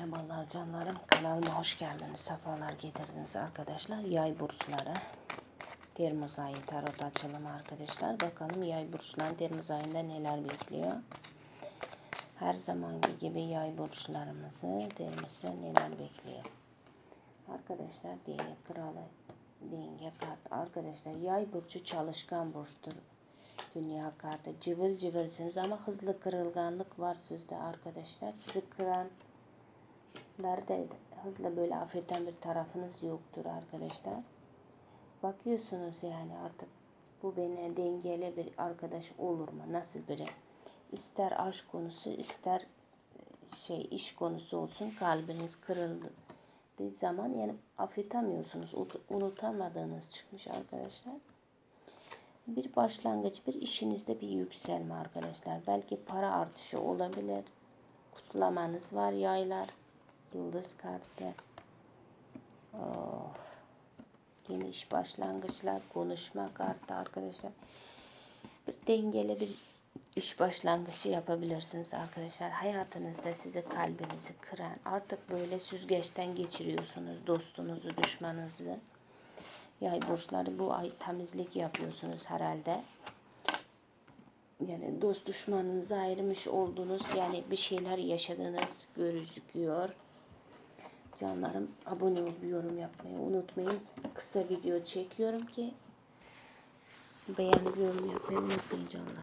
Merhabalar canlarım. Kanalıma hoş geldiniz. Safalar getirdiniz arkadaşlar. Yay burçları. Temmuz ayı tarot açılımı arkadaşlar. Bakalım yay burçları Temmuz ayında neler bekliyor. Her zamanki gibi yay burçlarımızı Temmuz'da neler bekliyor. Arkadaşlar denge kralı denge kart. Arkadaşlar yay burcu çalışkan burçtur. Dünya kartı cıvıl cıvılsınız ama hızlı kırılganlık var sizde arkadaşlar. Sizi kıran Nerede hızla böyle affeden bir tarafınız yoktur arkadaşlar. Bakıyorsunuz yani artık bu beni dengeli bir arkadaş olur mu? Nasıl biri? İster aşk konusu ister şey iş konusu olsun kalbiniz kırıldı zaman yani affetemiyorsunuz. Unutamadığınız çıkmış arkadaşlar. Bir başlangıç, bir işinizde bir yükselme arkadaşlar. Belki para artışı olabilir. Kutlamanız var yaylar. Yıldız kartı. Oh. Geniş başlangıçlar, konuşma kartı arkadaşlar. Bir dengeli bir iş başlangıcı yapabilirsiniz arkadaşlar. Hayatınızda sizi kalbinizi kıran artık böyle süzgeçten geçiriyorsunuz dostunuzu, düşmanınızı. Yay burçları bu ay temizlik yapıyorsunuz herhalde. Yani dost düşmanınızı ayırmış oldunuz. Yani bir şeyler yaşadığınız gözüküyor. Canlarım abone olup yorum yapmayı unutmayın. Kısa video çekiyorum ki beğenip yorum yapmayı unutmayın canlar.